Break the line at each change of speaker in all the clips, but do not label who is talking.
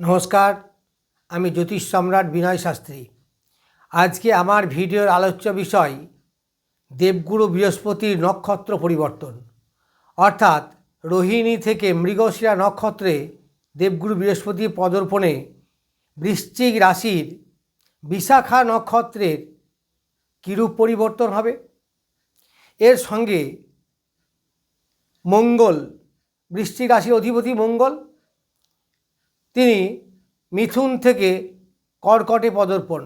নমস্কার, আমি জ্যোতিষ সম্রাট বিনয় শাস্ত্রী। আজকে আমার ভিডিওর আলোচ্য বিষয়, দেবগুরু বৃহস্পতির নক্ষত্র পরিবর্তন। অর্থাৎ রোহিণী থেকে মৃগশিরা নক্ষত্রে দেবগুরু বৃহস্পতি পদর্পণে বৃশ্চিক রাশির বিশাখা নক্ষত্রের কীরূপ পরিবর্তন হবে? এর সঙ্গে মঙ্গল, বৃশ্চিক রাশির অধিপতি মঙ্গল তিনি মিথুন থেকে কর্কটে পদর্পণ।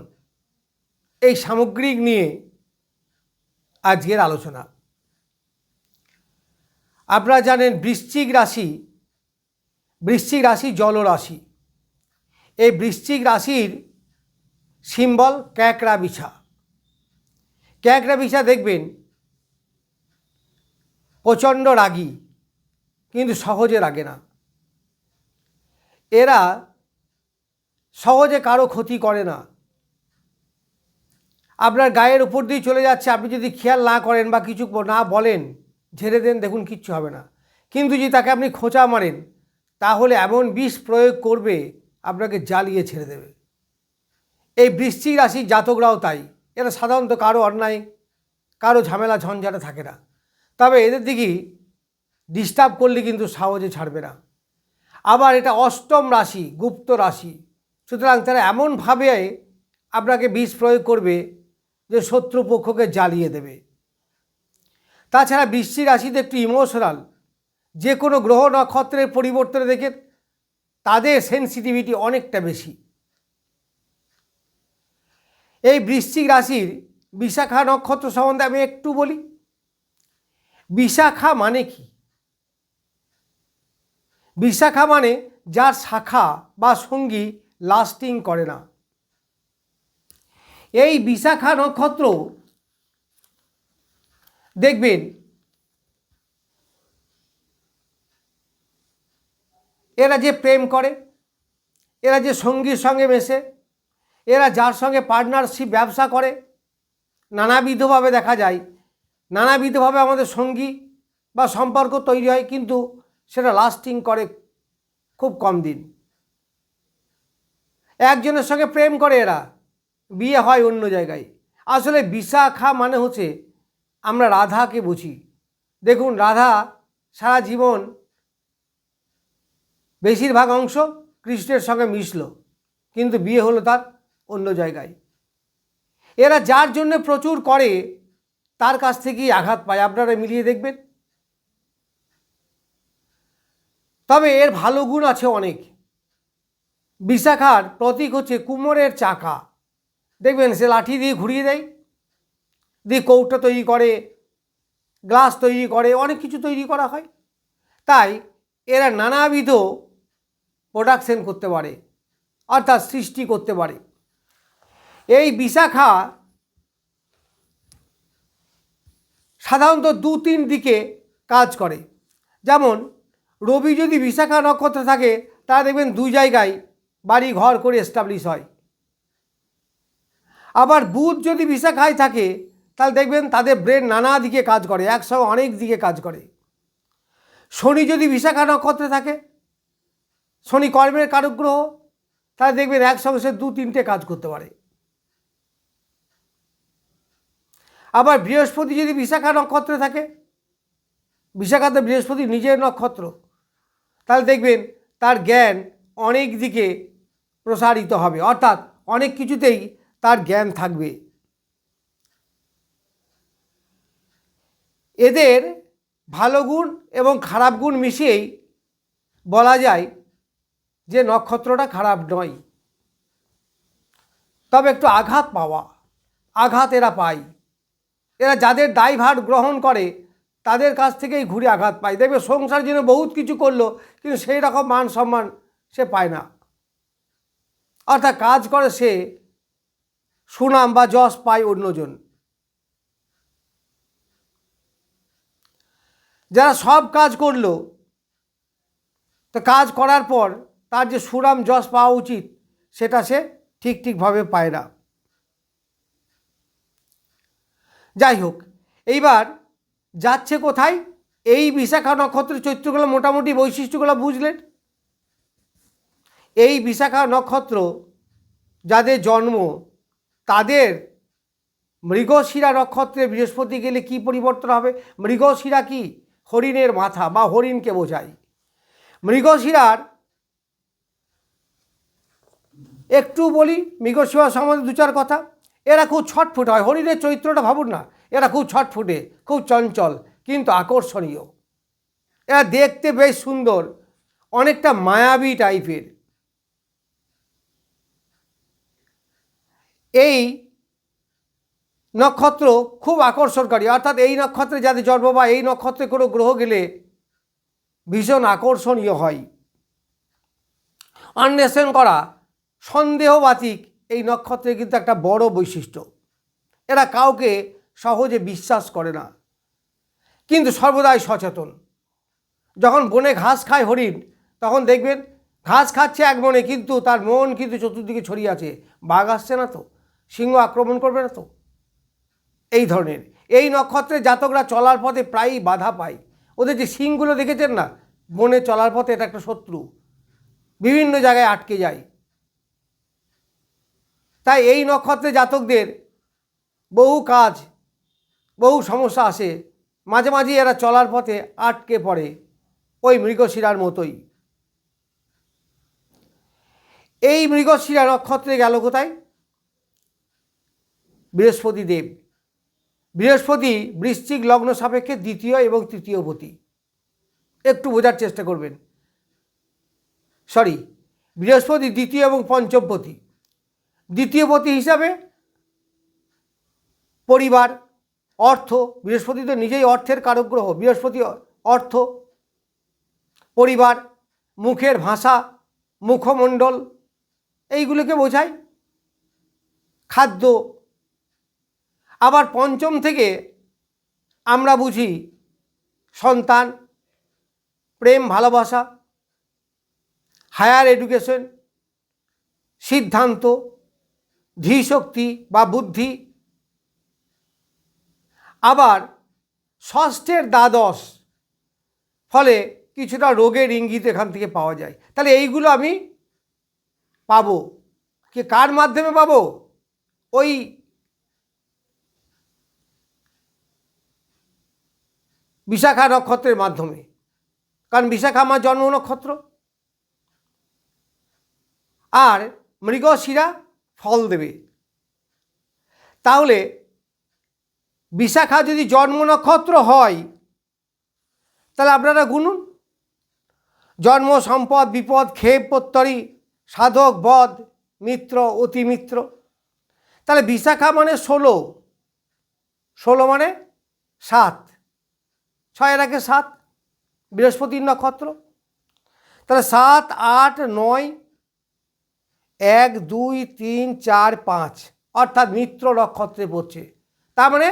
এই সামগ্রিক নিয়ে আজকের আলোচনা। আপনারা জানেন বৃশ্চিক রাশি বৃশ্চিক রাশি জলরাশি এই বৃশ্চিক রাশির সিম্বল ক্যাঁকড়া বিছা ক্যাঁকড়া বিছা দেখবেন প্রচণ্ড রাগী, কিন্তু সহজে রাগে না। এরা সহজে কারও ক্ষতি করে না। আপনার গায়ের উপর দিয়ে চলে যাচ্ছে, আপনি যদি খেয়াল না করেন বা কিছু না বলেন, ঝেড়ে দেন, দেখুন কিচ্ছু হবে না। কিন্তু যদি তাকে আপনি খোঁচা মারেন, তাহলে এমন বিষ প্রয়োগ করবে, আপনাকে জ্বালিয়ে ছেড়ে দেবে। এই বৃশ্চিক রাশির জাতকরাও তাই। এরা সাধারণত কারও অন্যায়, কারও ঝামেলা, ঝঞ্ঝাটে থাকে না। তবে এদের দিকেই ডিস্টার্ব করলে কিন্তু সহজে ছাড়বে না। আবার এটা অষ্টম রাশি, গুপ্ত রাশি। সুতরাং তারা এমনভাবে আপনাকে বিষ প্রয়োগ করবে যে শত্রুপক্ষকে জ্বালিয়ে দেবে। তাছাড়া বৃশ্চিক রাশিতে একটু ইমোশনাল যে কোনো গ্রহ নক্ষত্রের পরিবর্তনে দেখে তাদের সেন্সিটিভিটি অনেকটা বেশি। এই বৃশ্চিক রাশির বিশাখা নক্ষত্র সম্বন্ধে আমি একটু বলি। বিশাখা মানে কি? বিশাখা মানে যার শাখা বা সঙ্গী লাস্টিং করে না। এই বিশাখা নক্ষত্র, দেখবেন, এরা যে প্রেম করে, এরা যে সঙ্গীর সঙ্গে মেশে, এরা যার সঙ্গে পার্টনারশিপ ব্যবসা করে, নানাবিধভাবে দেখা যায়, নানাবিধভাবে আমাদের সঙ্গী বা সম্পর্ক তৈরি হয়, কিন্তু সেটা লাস্টিং করে খুব কম দিন। একজনের সঙ্গে প্রেম করে এরা, বিয়ে হয় অন্য জায়গায়। আসলে বিশাখা মানে হচ্ছে আমরা রাধাকে বুঝি। দেখুন, রাধা সারা জীবন বেশিরভাগ অংশ কৃষ্ণের সঙ্গে মিশল, কিন্তু বিয়ে হলো তার অন্য জায়গায়। এরা যার জন্য প্রচুর করে, তার কাছ থেকেই আঘাত পায়। আপনারা মিলিয়ে দেখবেন। তবে এর ভালো গুণ আছে অনেক। বিশাখার প্রতীক হচ্ছে কুমোরের চাকা। দেখবেন সে লাঠি দিয়ে ঘুরিয়ে দেয়, দিয়ে কৌটো তৈরি করে, গ্লাস তৈরি করে, অনেক কিছু তৈরি করা হয়। তাই এরা নানাবিধ প্রোডাকশন করতে পারে, অর্থাৎ সৃষ্টি করতে পারে। এই বিশাখা সাধারণত দু তিন দিকে কাজ করে। যেমন রবি যদি বিশাখা নক্ষত্রে থাকে তারা দেখবেন দুই জায়গায় বাড়ি ঘর করে এস্টাবলিশ হয়। আবার বুধ যদি বিশাখায় থাকে, তাহলে দেখবেন তাদের ব্রেন নানা দিকে কাজ করে, একসঙ্গে অনেক দিকে কাজ করে। শনি যদি বিশাখা নক্ষত্রে থাকে, শনি কর্মের কারুগ্রহ তাহলে দেখবেন একসঙ্গে সে দু তিনটে কাজ করতে পারে। আবার বৃহস্পতি যদি বিশাখা নক্ষত্রে থাকে, বিশাখাতে বৃহস্পতি নিজের নক্ষত্র। তাহলে দেখবেন তার জ্ঞান অনেক দিকে প্রসারিত হবে। অর্থাৎ অনেক কিছুতেই তার জ্ঞান থাকবে। এদের ভালো গুণ এবং খারাপ গুণ মিশিয়েই বলা যায় যে নক্ষত্রটা খারাপ নয়। তবে একটু আঘাত পাওয়া, আঘাত এরা পায়। এরা যাদের দায়ভার গ্রহণ করে তাদের কাছ থেকেই ঘুরে আঘাত পায়। দেখবে সংসার জন্য বহুত কিছু করল, কিন্তু সেই রকম মান সম্মান সে পায় না। অর্থাৎ কাজ করে সে, সুনাম বা যশ পায় অন্যজন। যারা সব কাজ করল, তো কাজ করার পর তার যে সুনাম, যশ পাওয়া উচিত, সেটা সে ঠিক ঠিকভাবে পায় না। যাই হোক, এইবার যাচ্ছে কোথায়? এই বিশাখা নক্ষত্রের চরিত্রগুলো মোটামুটি বৈশিষ্ট্যগুলো বুঝলেন? এই বিশাখা নক্ষত্র যাদের জন্ম, তাদের মৃগশিরা নক্ষত্রে বৃহস্পতি গেলে কি পরিবর্তন হবে? মৃগশিরা কি? হরিণের মাথা বা হরিণকে বোঝায়। মৃগশিরার একটু বলি, মৃগশিরা সম্বন্ধে দু চার কথা। এরা খুব ছটফুট হয়। হরিণের চরিত্রটা ভাবুন না। এরা খুব ছটফুটে, খুব চঞ্চল, কিন্তু আকর্ষণীয়। এরা দেখতে বেশ সুন্দর, অনেকটা মায়াবী টাইপের। এই নক্ষত্র খুব আকর্ষণকারী, অর্থাৎ এই নক্ষত্রে যাদের জন্ম বা এই নক্ষত্রে কোনো গ্রহ গেলে ভীষণ আকর্ষণীয় হয়। অন্বেষণ করা সন্দেহবাতিক এই নক্ষত্রে কিন্তু একটা বড় বৈশিষ্ট্য। এরা কাউকে সহজে বিশ্বাস করে না। কিন্তু সর্বদাই সচেতন। যখন বনে ঘাস খায় হরিণ, তখন দেখবেন ঘাস খাচ্ছে এক মনে কিন্তু তার মন কিন্তু চতুর্দিকে ছড়িয়ে আছে। বাঘ আসছে না তো? সিংহ আক্রমণ করবে না তো? এই ধরনের। এই নক্ষত্রে জাতকরা চলার পথে প্রায়ই বাধা পায়। ওদের যে শিংগুলো দেখেছেন না? বনে চলার পথে এটা একটা শত্রু। বিভিন্ন জায়গায় আটকে যায়। তাই এই নক্ষত্রে জাতকদের বহু কাজ বহু সমস্যা আসে। মাঝে মাঝে এরা চলার পথে আটকে পড়ে ওই মৃগশিরার মতোই। এই মৃগশিরা নক্ষত্রে গেল কোথায়? বৃহস্পতি দেব। বৃহস্পতি বৃশ্চিক লগ্ন সাপেক্ষে দ্বিতীয় এবং তৃতীয় পতি। একটু বোঝার চেষ্টা করবেন। সরি, বৃহস্পতি দ্বিতীয় এবং পঞ্চম পতি। দ্বিতীয় পতি হিসাবে পরিবার অর্থ, বৃহস্পতি তো নিজেই অর্থের কারক গ্রহ বৃহস্পতি অর্থ, পরিবার, মুখের ভাষা, মুখমণ্ডল, এইগুলোকে বোঝায় খাদ্য। আবার পঞ্চম থেকে আমরা বুঝি সন্তান, প্রেম, ভালোবাসা, হায়ার এডুকেশন, সিদ্ধান্ত, ধীশক্তি বা বুদ্ধি। আবার ষষ্ঠের দ্বাদশ ফলে কিছুটা রোগের ইঙ্গিত এখান থেকে পাওয়া যায়। তাহলে এইগুলো আমি পাবো। কি কার মাধ্যমে পাবো? ওই বিশাখা নক্ষত্রের মাধ্যমে। কারণ বিশাখা আমার জন্ম নক্ষত্র। আর মৃগশিরা ফল দেবে। তাহলে বিশাখা যদি জন্ম নক্ষত্র হয়, তাহলে আপনারা গুনুন। জন্ম, সম্পদ, বিপদ, ক্ষেপ প্রত্যরী সাধক, বধ, মিত্র, অতি মিত্র। তাহলে বিশাখা মানে ষোলো। ষোলো মানে সাত। ছয়ের আগে সাত, বৃহস্পতির নক্ষত্র। তাহলে সাত, আট, নয়, এক, দুই, তিন, চার, পাঁচ, অর্থাৎ মিত্র নক্ষত্রে পড়ছে। তার মানে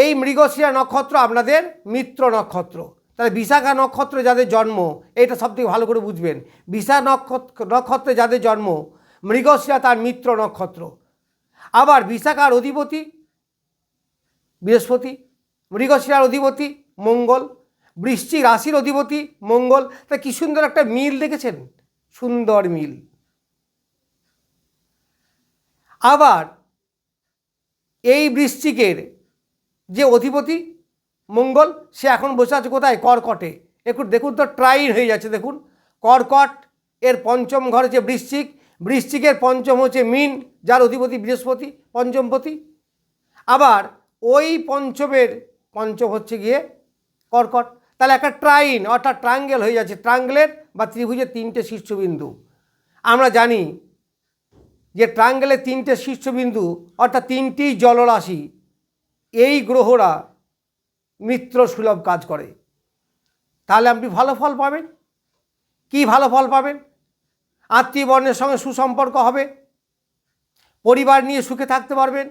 এই মৃগশিরা নক্ষত্র আপনাদের মিত্র নক্ষত্র। তাহলে বিশাখা নক্ষত্রে যাদের জন্ম, এটা সবথেকে ভালো করে বুঝবেন। বিশাখা নক্ষত্র, নক্ষত্রে যাদের জন্ম, মৃগশিরা তার মিত্র নক্ষত্র। আবার বিশাখার অধিপতি, বৃহস্পতি, মৃগশিরার অধিপতি, মঙ্গল। বৃশ্চিক রাশির অধিপতি, মঙ্গল। তা কি সুন্দর একটা মিল দেখেছেন? সুন্দর মিল। আবার এই বৃশ্চিকের যে অধিপতি মঙ্গল, সে এখন বসে আছে কোথায়? কর্কটে। একটু দেখুন তো ট্রাইন হয়ে যাচ্ছে, দেখুন। কর্কট, এর পঞ্চম ঘর হচ্ছে বৃশ্চিক। বৃশ্চিকের পঞ্চম হচ্ছে মিন, যার অধিপতি বৃহস্পতি, পঞ্চমপতি। আবার ওই পঞ্চমের, পঞ্চম হচ্ছে গিয়ে কর্কট। তাহলে একটা ট্রাইন, অর্থাৎ ট্রাঙ্গেল হয়ে যাচ্ছে। ট্রাঙ্গেলের বা ত্রিভুজের তিনটে শীর্ষবিন্দু। আমরা জানি যে ট্রাঙ্গেলের তিনটে শীর্ষবিন্দু, অর্থাৎ তিনটি জলরাশি এই গ্রহরা মিত্র সুলভ কাজ করে। তাহলে আপনি ভালো ফল পাবেন। কি ভালো ফল পাবেন? আত্মীয় বর্ণের সঙ্গে সুসম্পর্ক হবে। পরিবার নিয়ে সুখে থাকতে পারবেন।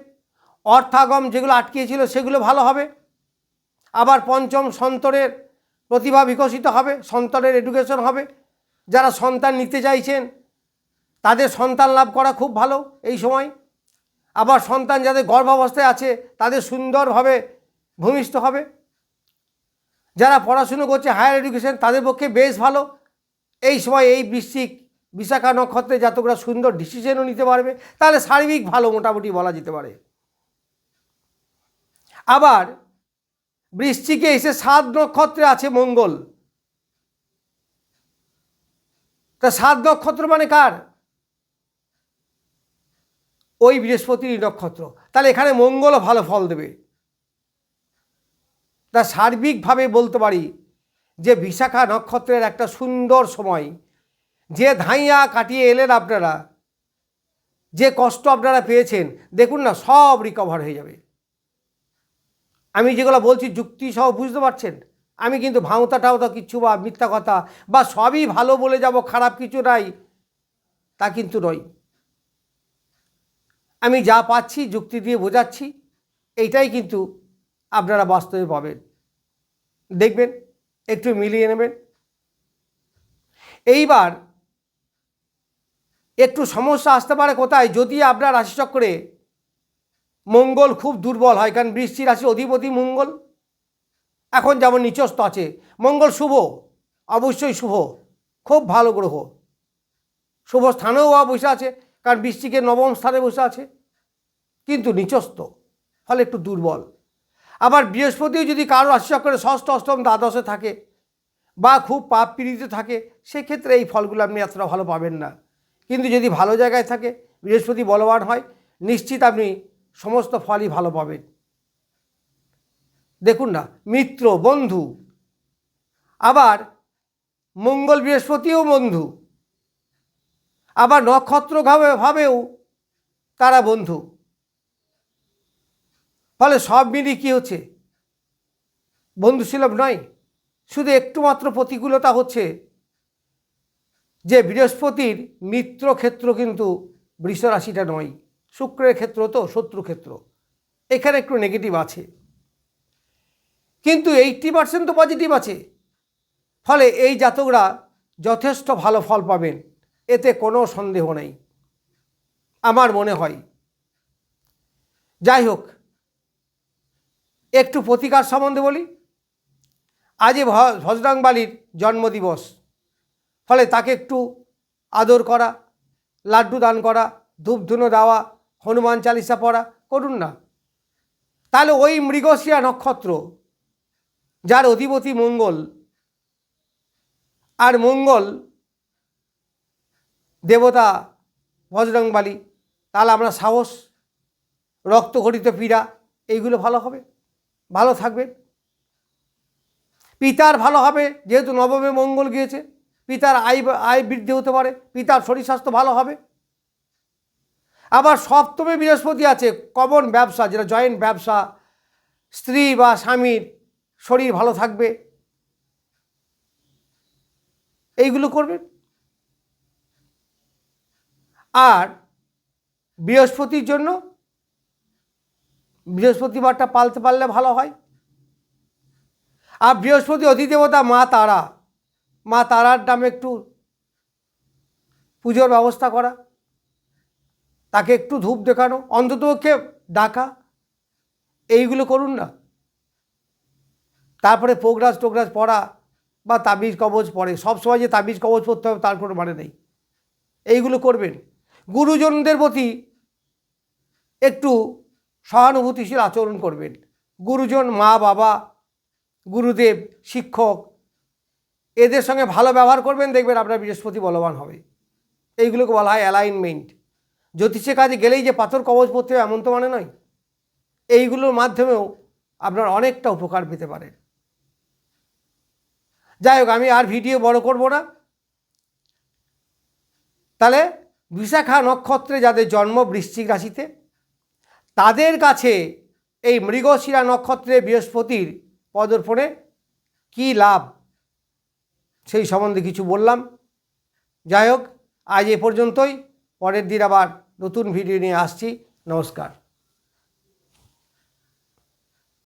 অর্থাগম যেগুলো আটকিয়েছিল সেগুলো ভালো হবে। আবার পঞ্চম সন্তরের প্রতিভা বিকশিত হবে সন্তানের এডুকেশন হবে। যারা সন্তান নিতে চাইছেন, তাদের সন্তান লাভ করা খুব ভালো এই সময়। আবার সন্তান যাদের গর্ভাবস্থায় আছে, তাদের সুন্দরভাবে ভূমিষ্ঠ হবে। যারা পড়াশুনো করছে হায়ার এডুকেশন তাদের পক্ষে বেশ ভালো। এই সময় এই বৃশ্চিক বিশাখা নক্ষত্রে জাতকরা সুন্দর ডিসিশনও নিতে পারবে। তাহলে সার্বিক ভালো মোটামুটি বলা যেতে পারে। আবার বৃশ্চিকে এসে সাত নক্ষত্রে আছে মঙ্গল। তা সাত নক্ষত্র মানে কার? ওই বৃহস্পতির নক্ষত্র। তাহলে এখানে মঙ্গলও ভালো ফল দেবে। তা সার্বিকভাবে বলতে পারি যে বিশাখা নক্ষত্রের একটা সুন্দর সময়। যে ধাইয়া কাটিয়ে এলেন আপনারা, যে কষ্ট আপনারা পেয়েছেন, দেখুন না, সব রিকভার হয়ে যাবে। আমি যেগুলো বলছি যুক্তি সহ বুঝতে পারছেন? আমি কিন্তু ভাঁওতা টাওতা কিচ্ছু বা মিথ্যা কথা বা সবই ভালো বলে যাব, খারাপ কিছু নাই, তা কিন্তু নয়। আমি যা পাচ্ছি, যুক্তি দিয়ে বোঝাচ্ছি, এইটাই কিন্তু আপনারা বাস্তবে পাবেন। দেখবেন, একটু মিলিয়ে নেবেন। এইবার একটু সমস্যা আসতে পারে কোথায়? যদি আপনার রাশিচক্রে মঙ্গল খুব দুর্বল হয়, কারণ বৃষ্টি রাশি অধিপতি মঙ্গল, এখন যেমন নিচস্ত আছে। মঙ্গল শুভ, অবশ্যই শুভ, খুব ভালো গ্রহ। শুভ স্থানেও বসে আছে কারণ বৃষ্টিকে নবম স্থানে বসে আছে। কিন্তু নিচস্ত ফলে একটু দুর্বল। আবার বৃহস্পতিও যদি কারও রাশিচক্রে ষষ্ঠ, অষ্টম, দ্বাদশে থাকে বা খুব পাপ পীড়িত থাকে, সেক্ষেত্রে এই ফলগুলো আপনি এতটা ভালো পাবেন না। কিন্তু যদি ভালো জায়গায় থাকে, বৃহস্পতি বলবান হয়, নিশ্চিত আপনি সমস্ত ফলই ভালো পাবেন। দেখুন না, মিত্র, বন্ধু। আবার মঙ্গল বৃহস্পতিও বন্ধু। আবার নক্ষত্র ভাবে ভাবেও তারা বন্ধু? ফলে সব মিলিয়ে কী হচ্ছে? বন্ধুসুলভ নয়, শুধু একটু মাত্র প্রতিকূলতা হচ্ছে যে বৃহস্পতির মিত্র ক্ষেত্র কিন্তু বৃষরাশিটা নয়, শুক্রের ক্ষেত্র তো শত্রু ক্ষেত্র এখানে একটু নেগেটিভ আছে। কিন্তু এইটটি পার্সেন্ট তো পজিটিভ আছে। ফলে এই জাতকরা যথেষ্ট ভালো ফল পাবেন। এতে কোনো সন্দেহ নেই। আমার মনে হয়। যাই হোক, একটু প্রতিকার সম্বন্ধে বলি। আজই ভজরাংবালির জন্মদিবস। ফলে তাকে একটু আদর করা, লাড্ডু দান করা, ধূপধুনো দেওয়া, হনুমান চালিসা পড়া, করুন না। তাহলে ওই মৃগশিয়া নক্ষত্র, যার অধিপতি মঙ্গল, আর মঙ্গল দেবতা বজরংবালী তাহলে আমরা সাহস রক্তঘটিত পীড়া, এইগুলো ভালো হবে, ভালো থাকবেন পিতার ভালো হবে, যেহেতু নবমে মঙ্গল গিয়েছে, পিতার আয় আয় বৃদ্ধি হতে পারে, পিতার শরীর স্বাস্থ্য ভালো হবে। আবার সপ্তমে বৃহস্পতি আছে কমন ব্যবসা, যেটা জয়েন্ট ব্যবসা, স্ত্রী বা স্বামীর শরীর ভালো থাকবে। এইগুলো করবেন আর বৃহস্পতির জন্য বৃহস্পতিবারটা পালতে পারলে ভালো হয়। আর বৃহস্পতি অধিদেবতা মা তারা, মা তারার নামে একটু পুজোর ব্যবস্থা করা, তাকে একটু ধূপ দেখানো, অন্ততপক্ষে ডাকা, এইগুলো করুন না। তারপরে পোগ্রাস টোগরাজ পড়া বা তাবিজ কবজ পড়ে সবসময় যে তাবিজ কবজ পড়তে হবে তার কোনো মানে নেই। এইগুলো করবেন। গুরুজনদের প্রতি একটু সহানুভূতিশীল আচরণ করবেন। গুরুজন, মা, বাবা, গুরুদেব, শিক্ষক, এদের সঙ্গে ভালো ব্যবহার করবেন, দেখবেন আপনার বৃহস্পতি বলবান হবে। এইগুলোকে বলা হয় অ্যালাইনমেন্ট জ্যোতিষের কাজে গেলেই যে পাথর কবচ পড়তে হবে এমন তো মানে নয়। এইগুলোর মাধ্যমেও আপনার অনেকটা উপকার পেতে পারেন যাই হোক, আমি আর ভিডিও বড় করব না। তাহলে বিশাখা নক্ষত্রে যাদের জন্ম বৃশ্চিক রাশিতে, তাদের কাছে এই মৃগশিরা নক্ষত্রে বৃহস্পতির পদর্পণে কী লাভ? সেই সম্বন্ধে কিছু বললাম। যাই হোক, আজ এ পর্যন্তই। পরের দিন আবার নতুন ভিডিও নিয়ে আসছি। নমস্কার।